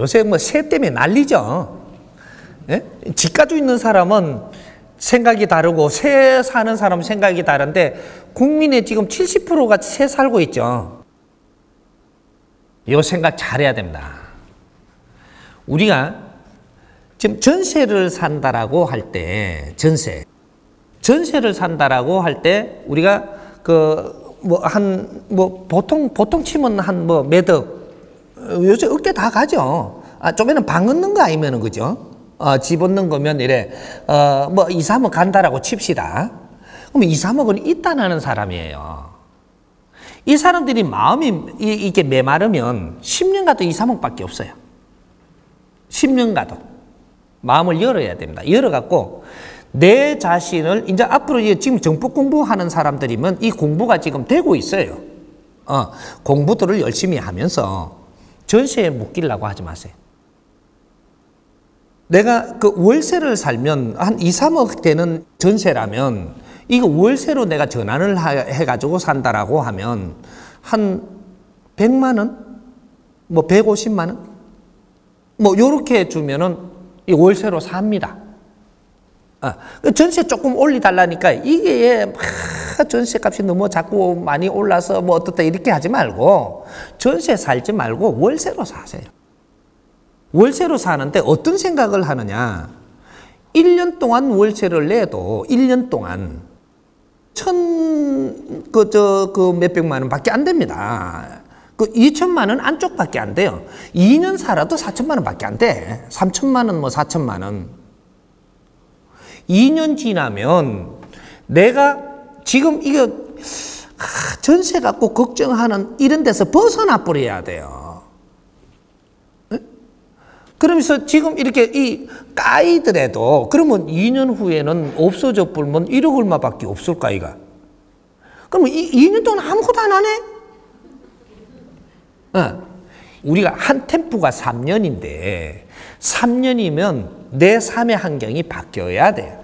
요새 뭐 새 때문에 난리죠. 예? 집 가지고 있는 사람은 생각이 다르고 새 사는 사람 생각이 다른데 국민의 지금 70%가 새 살고 있죠. 요 생각 잘해야 됩니다. 우리가 지금 전세를 산다라고 할 때 전세 전세를 산다라고 할 때 우리가 그 뭐 한뭐 보통 보통 치면 한 뭐 매덕 요새 억대 다 가죠. 아 좀에는 방 얻는 거 아니면은 그죠? 어, 집 얻는 거면 이래 어 뭐 2, 3억 간다라고 칩시다. 그럼 2, 3억은 있다는 사람이에요. 이 사람들이 마음이 이게 메마르면 10년 가도 2, 3억 밖에 없어요. 10년 가도 마음을 열어야 됩니다. 열어갖고 내 자신을 이제 앞으로 지금 정법 공부하는 사람들이면 이 공부가 지금 되고 있어요. 어, 공부들을 열심히 하면서 전세에 묶이려고 하지 마세요. 내가 그 월세를 살면 한 2, 3억 되는 전세라면 이거 월세로 내가 전환을 해가지고 산다라고 하면 한 100만 원? 뭐 150만 원? 뭐 요렇게 주면은 이 월세로 삽니다. 아, 그 전세 조금 올리달라니까 이게 막 전세 값이 너무 자꾸 많이 올라서 뭐 어떻다 이렇게 하지 말고 전세 살지 말고 월세로 사세요. 월세로 사는데 어떤 생각을 하느냐. 1년 동안 월세를 내도 1년 동안 천, 그, 저, 그 몇백만 원 밖에 안 됩니다. 그 2천만 원 안쪽밖에 안 돼요. 2년 살아도 4천만 원 밖에 안 돼. 3천만 원, 뭐 4천만 원. 2년 지나면 내가 지금 이거 전세 갖고 걱정하는 이런 데서 벗어나 버려야 돼요. 그러면서 지금 이렇게 이 까이더라도 그러면 2년 후에는 없어져 버리면 1억 얼마밖에 없을 까 이가. 그러면 이 2년 동안 아무것도 안 하네? 어. 우리가 한 템포가 3년인데 3년이면 내 삶의 환경이 바뀌어야 돼.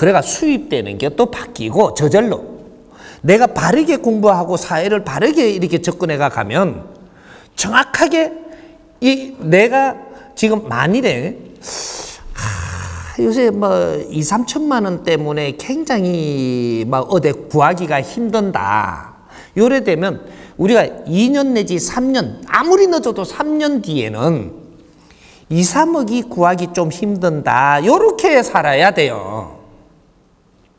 그래가 수입되는 게 또 바뀌고 저절로 내가 바르게 공부하고 사회를 바르게 이렇게 접근해가 가면 정확하게 이 내가 지금 만일에 하, 요새 뭐 2, 3천만 원 때문에 굉장히 막 어디 구하기가 힘든다. 요래 되면 우리가 2년 내지 3년 아무리 늦어도 3년 뒤에는 2, 3억이 구하기 좀 힘든다. 요렇게 살아야 돼요.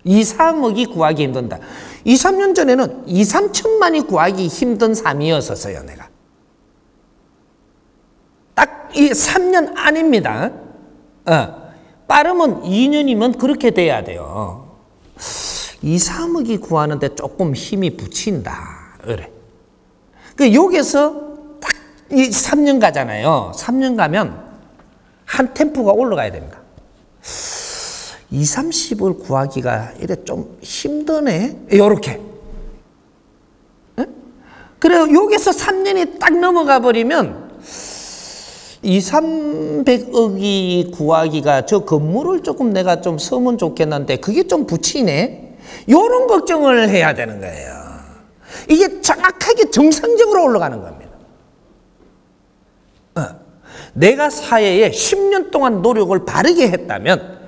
2, 3억이 구하기 힘든다. 2, 3년 전에는 2, 3천만이 구하기 힘든 삶이었었어요, 내가. 이 3년 안입니다. 어, 빠르면 2년이면 그렇게 돼야 돼요. 2, 3억이 구하는데 조금 힘이 붙인다. 그래. 그 여기서 딱 이 3년 가잖아요. 3년 가면 한 템포가 올라가야 됩니다. 2, 30을 구하기가 이래 좀 힘드네. 요렇게. 그래 여기서 3년이 딱 넘어가 버리면 이 300억이 구하기가 저 건물을 조금 내가 좀 서면 좋겠는데 그게 좀 붙이네? 요런 걱정을 해야 되는 거예요. 이게 정확하게 정상적으로 올라가는 겁니다. 어. 내가 사회에 10년 동안 노력을 바르게 했다면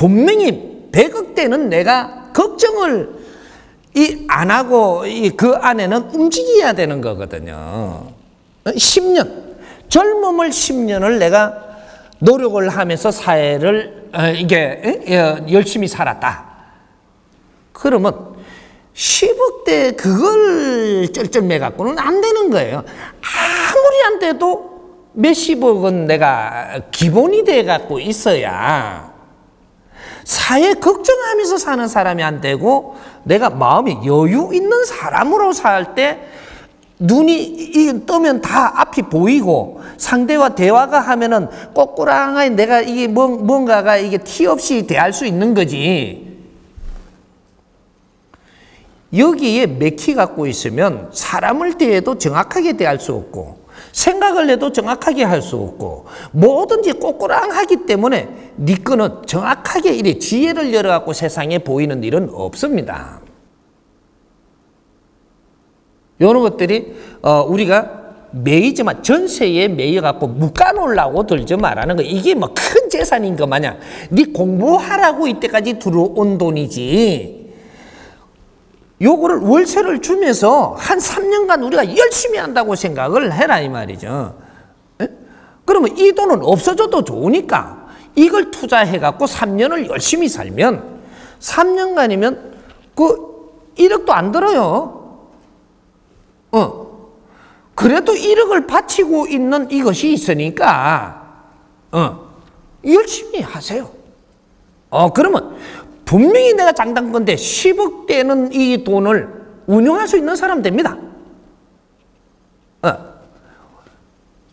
분명히 100억대는 내가 걱정을 이 안 하고 이 그 안에는 움직여야 되는 거거든요. 10년. 젊음을 10년을 내가 노력을 하면서 사회를 어, 이게 열심히 살았다. 그러면 10억대 그걸 쩔쩔매 갖고는 안 되는 거예요. 아무리 안 돼도 몇십억은 내가 기본이 돼 갖고 있어야 사회 걱정하면서 사는 사람이 안 되고 내가 마음이 여유 있는 사람으로 살 때 눈이 뜨면 다 앞이 보이고 상대와 대화가 하면은 꼬꾸랑하게 내가 이게 뭔가가 이게 티 없이 대할 수 있는 거지. 여기에 맥히 갖고 있으면 사람을 대해도 정확하게 대할 수 없고 생각을 해도 정확하게 할 수 없고 뭐든지 꼬꾸랑하기 때문에 네 거는 정확하게 이래 지혜를 열어갖고 세상에 보이는 일은 없습니다. 이런 것들이 어, 우리가 매이지만 전세에 매여갖고 묶어놓으려고 들지 말라는 거. 이게 뭐 큰 재산인 거 마냥. 네 공부하라고 이때까지 들어온 돈이지. 요거를 월세를 주면서 한 3년간 우리가 열심히 한다고 생각을 해라 이 말이죠. 에? 그러면 이 돈은 없어져도 좋으니까 이걸 투자해갖고 3년을 열심히 살면 3년간이면 그 1억도 안 들어요. 어. 그래도 1억을 바치고 있는 이것이 있으니까, 어. 열심히 하세요. 어, 그러면 분명히 내가 장담 건데 10억 대는 이 돈을 운용할 수 있는 사람 됩니다. 어.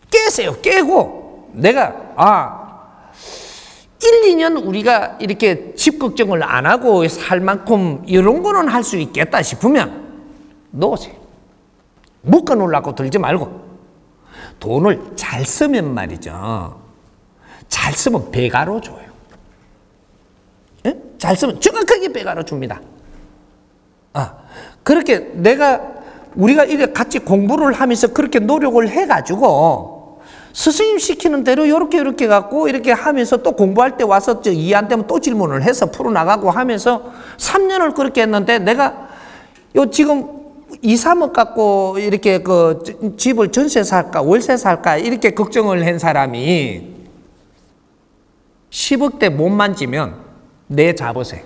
깨세요. 깨고 내가, 아, 1, 2년 우리가 이렇게 집 걱정을 안 하고 살 만큼 이런 거는 할 수 있겠다 싶으면 놓으세요. 묶어 놓으려고 들지 말고 돈을 잘 쓰면 말이죠. 잘 쓰면 배가로 줘요. 예? 잘 쓰면 정확하게 배가로 줍니다. 아, 그렇게 내가 우리가 이렇게 같이 공부를 하면서 그렇게 노력을 해가지고 스승님 시키는 대로 이렇게 이렇게 갖고 이렇게 하면서 또 공부할 때 와서 이해 안 되면 또 질문을 해서 풀어나가고 하면서 3년을 그렇게 했는데 내가 요 지금 2, 3억 갖고 이렇게 그 집을 전세 살까 월세 살까 이렇게 걱정을 한 사람이 10억 대 못 만지면 내 잡으세요.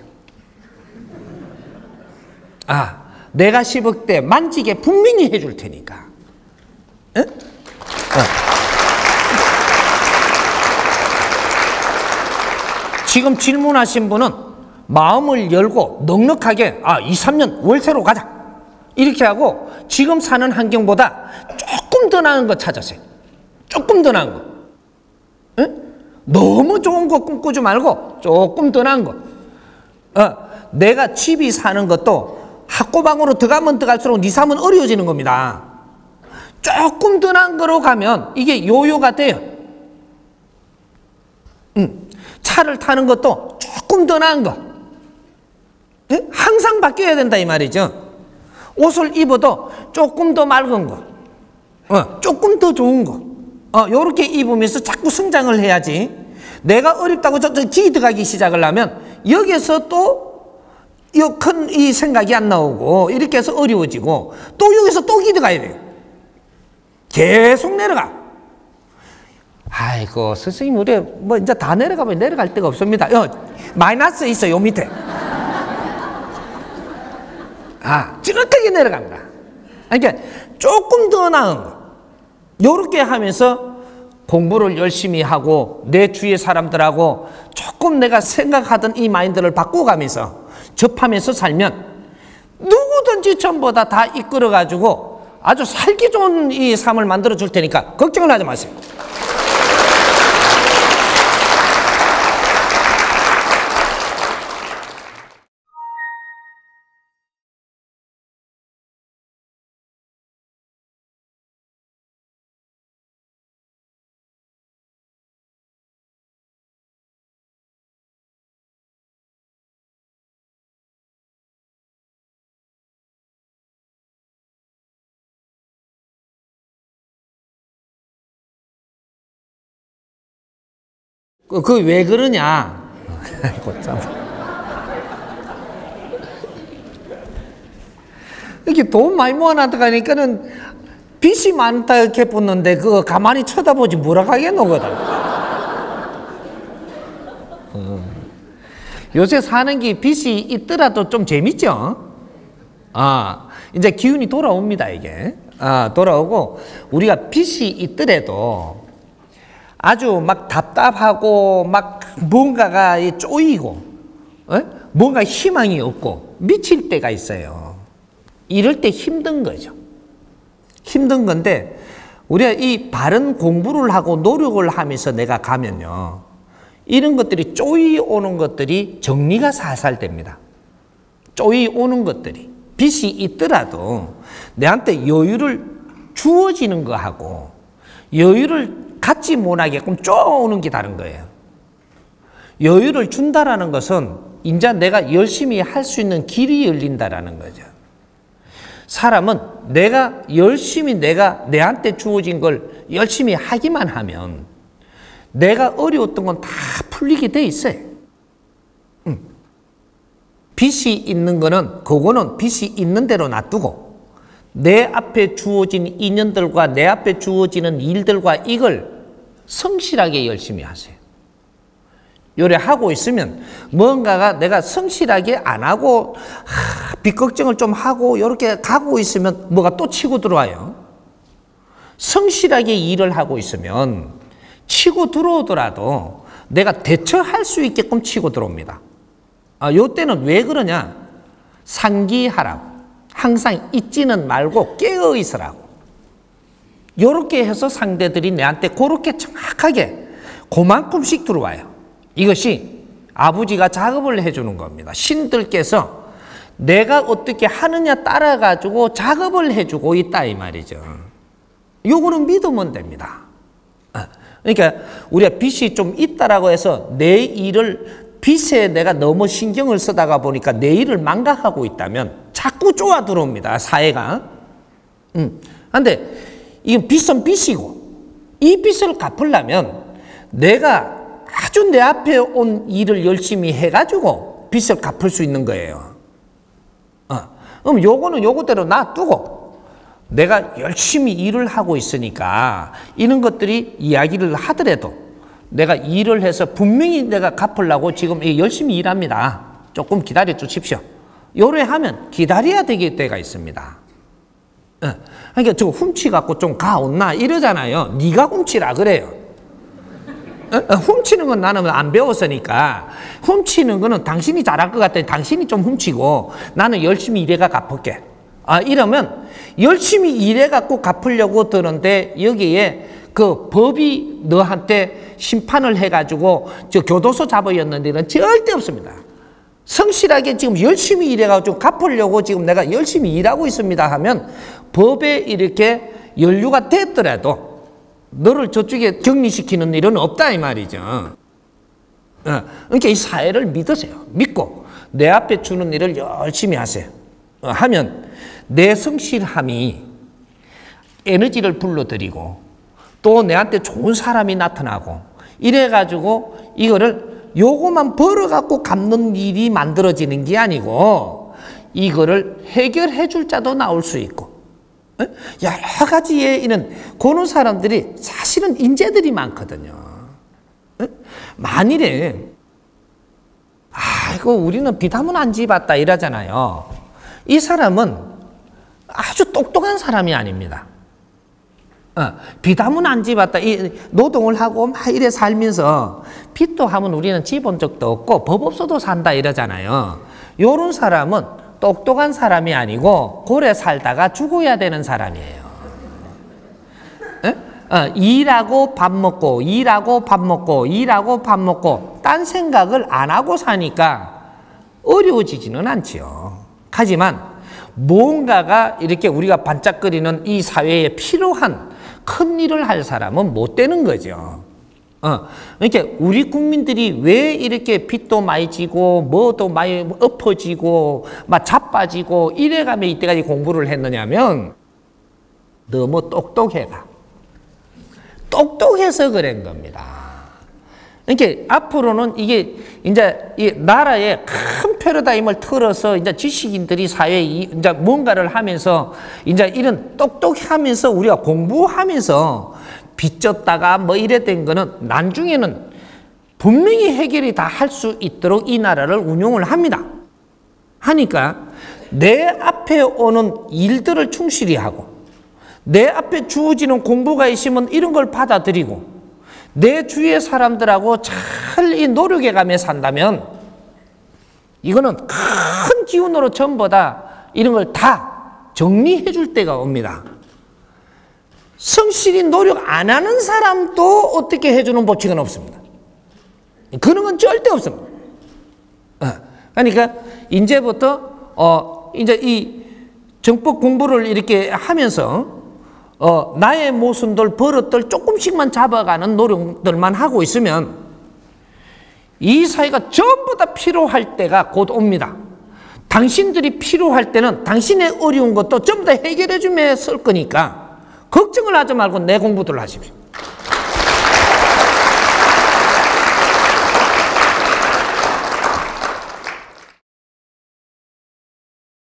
아, 내가 10억 대 만지게 분명히 해줄 테니까. 에? 어. 지금 질문하신 분은 마음을 열고 넉넉하게 아, 2, 3년 월세로 가자. 이렇게 하고 지금 사는 환경보다 조금 더 나은 거 찾으세요. 조금 더 나은 거. 에? 너무 좋은 거 꿈꾸지 말고 조금 더 나은 거. 어, 내가 집이 사는 것도 학고방으로 들어가면 들어갈수록 니 삶은 어려워지는 겁니다. 조금 더 나은 거로 가면 이게 요요가 돼요. 음, 차를 타는 것도 조금 더 나은 거. 에? 항상 바뀌어야 된다 이 말이죠. 옷을 입어도 조금 더 맑은 거, 어, 조금 더 좋은 거, 어, 요렇게 입으면서 자꾸 성장을 해야지. 내가 어렵다고 저쪽 기 들어가기 시작을 하면 여기서 또 큰 이 생각이 안 나오고 이렇게 해서 어려워지고 또 여기서 또 기들어가야 돼요. 계속 내려가. 아이고 스승님 우리 뭐 이제 다 내려가면 내려갈 데가 없습니다. 어, 마이너스 있어 요 밑에. 아, 정확하게 내려간다. 그러니까 조금 더 나은 거. 요렇게 하면서 공부를 열심히 하고 내 주위의 사람들하고 조금 내가 생각하던 이 마인드를 바꿔가면서 접하면서 살면 누구든지 전보다 다 이끌어가지고 아주 살기 좋은 이 삶을 만들어 줄 테니까 걱정을 하지 마세요. 그왜 그 그러냐? 이렇게 돈 많이 모아놨다 가니까는 빚이 많다 이렇게 붙는데 그거 가만히 쳐다보지 뭐라 하겠노 거다. 어. 요새 사는 게 빚이 있더라도 좀 재밌죠? 아, 이제 기운이 돌아옵니다, 이게. 아, 돌아오고, 우리가 빚이 있더라도 아주 막 답답하고 막 뭔가가 쪼이고 어? 뭔가 희망이 없고 미칠 때가 있어요. 이럴 때 힘든 거죠. 힘든 건데 우리가 이 바른 공부를 하고 노력을 하면서 내가 가면요. 이런 것들이 쪼이 오는 것들이 정리가 살살 됩니다. 쪼이 오는 것들이 빚이 있더라도 내한테 여유를 주어지는 거하고 여유를 갖지 못하게끔 쪼오는 게 다른 거예요. 여유를 준다라는 것은 이제 내가 열심히 할 수 있는 길이 열린다라는 거죠. 사람은 내가 열심히 내가 내한테 주어진 걸 열심히 하기만 하면 내가 어려웠던 건 다 풀리게 돼 있어요. 응. 빚이 있는 거는 그거는 빚이 있는 대로 놔두고 내 앞에 주어진 인연들과 내 앞에 주어지는 일들과 이걸 성실하게 열심히 하세요. 요래 하고 있으면 뭔가가 내가 성실하게 안 하고 하, 빚 걱정을 좀 하고 이렇게 가고 있으면 뭐가 또 치고 들어와요. 성실하게 일을 하고 있으면 치고 들어오더라도 내가 대처할 수 있게끔 치고 들어옵니다. 아, 요 때는 왜 그러냐? 상기하라고. 항상 잊지는 말고 깨어 있으라고. 요렇게 해서 상대들이 내한테 그렇게 정확하게 그만큼씩 들어와요. 이것이 아버지가 작업을 해주는 겁니다. 신들께서 내가 어떻게 하느냐 따라 가지고 작업을 해주고 있다 이 말이죠. 요거는 믿으면 됩니다. 아, 그러니까 우리가 빚이 좀 있다라고 해서 내 일을 빚에 내가 너무 신경을 쓰다가 보니까 내 일을 망각하고 있다면 자꾸 쪼아 들어옵니다. 사회가. 음. 근데 이건 빚은 빚이고 이 빚을 갚으려면 내가 아주 내 앞에 온 일을 열심히 해가지고 빚을 갚을 수 있는 거예요. 어. 그럼 요거는 요거대로 놔두고 내가 열심히 일을 하고 있으니까 이런 것들이 이야기를 하더라도 내가 일을 해서 분명히 내가 갚으려고 지금 열심히 일합니다. 조금 기다려 주십시오. 요래 하면 기다려야 되게 때가 있습니다. 어. 그러니까 저 훔치 갖고 좀 가온나 이러잖아요. 네가 훔치라 그래요. 어? 어, 훔치는 건 나는 안 배웠으니까 훔치는 거는 당신이 잘할 것 같더니 당신이 좀 훔치고 나는 열심히 일해가 갚을게. 아, 이러면 열심히 일해갖고 갚으려고 드는데 여기에 그 법이 너한테 심판을 해가지고 저 교도소 잡아였는 데는 절대 없습니다. 성실하게 지금 열심히 일해가지고 좀 갚으려고 지금 내가 열심히 일하고 있습니다 하면 법에 이렇게 연루가 됐더라도 너를 저쪽에 격리시키는 일은 없다 이 말이죠. 어, 그러니까 이 사회를 믿으세요. 믿고 내 앞에 주는 일을 열심히 하세요. 어, 하면 내 성실함이 에너지를 불러들이고 또 내한테 좋은 사람이 나타나고 이래가지고 이거를 요거만 벌어갖고 갚는 일이 만들어지는 게 아니고 이거를 해결해 줄 자도 나올 수 있고 여러 가지의 이런 고는 사람들이 사실은 인재들이 많거든요. 만일에 아이고 우리는 비담은 안 집었다 이러잖아요. 이 사람은 아주 똑똑한 사람이 아닙니다. 어, 비담은 안 집었다. 이 노동을 하고 막 이래 살면서 빚도 하면 우리는 집은 적도 없고 법 없어도 산다 이러잖아요. 요런 사람은 똑똑한 사람이 아니고 고래 살다가 죽어야 되는 사람이에요. 어, 일하고 밥 먹고 일하고 밥 먹고 일하고 밥 먹고 딴 생각을 안 하고 사니까 어려워지지는 않지요. 하지만 뭔가가 이렇게 우리가 반짝거리는 이 사회에 필요한 큰 일을 할 사람은 못 되는 거죠. 어, 그러니까 우리 국민들이 왜 이렇게 빚도 많이 지고 뭐도 많이 엎어지고 막 자빠지고 이래가며 이때까지 공부를 했느냐면 너무 똑똑해가 똑똑해서 그런 겁니다. 그러니까 앞으로는 이게 이제 이 나라의 큰 패러다임을 틀어서 이제 지식인들이 사회에 이제 뭔가를 하면서 이제 이런 똑똑하면서 우리가 공부하면서 빚졌다가 뭐 이랬던 거는 나중에는 분명히 해결이 다 할 수 있도록 이 나라를 운용을 합니다. 하니까 내 앞에 오는 일들을 충실히 하고 내 앞에 주어지는 공부가 있으면 이런 걸 받아들이고 내 주위의 사람들하고 잘 이 노력해 가며 산다면 이거는 큰 기운으로 전부 다 이런 걸 다 정리해 줄 때가 옵니다. 성실히 노력 안 하는 사람도 어떻게 해주는 법칙은 없습니다. 그런 건 절대 없습니다. 어, 그러니까 이제부터 어 이제 이 정법 공부를 이렇게 하면서 어 나의 모순들 버릇들 조금씩만 잡아가는 노력들만 하고 있으면 이 사회가 전부 다 필요할 때가 곧 옵니다. 당신들이 필요할 때는 당신의 어려운 것도 전부 다 해결해 주며 쓸 거니까 걱정을 하지 말고 내 공부들 하십시오.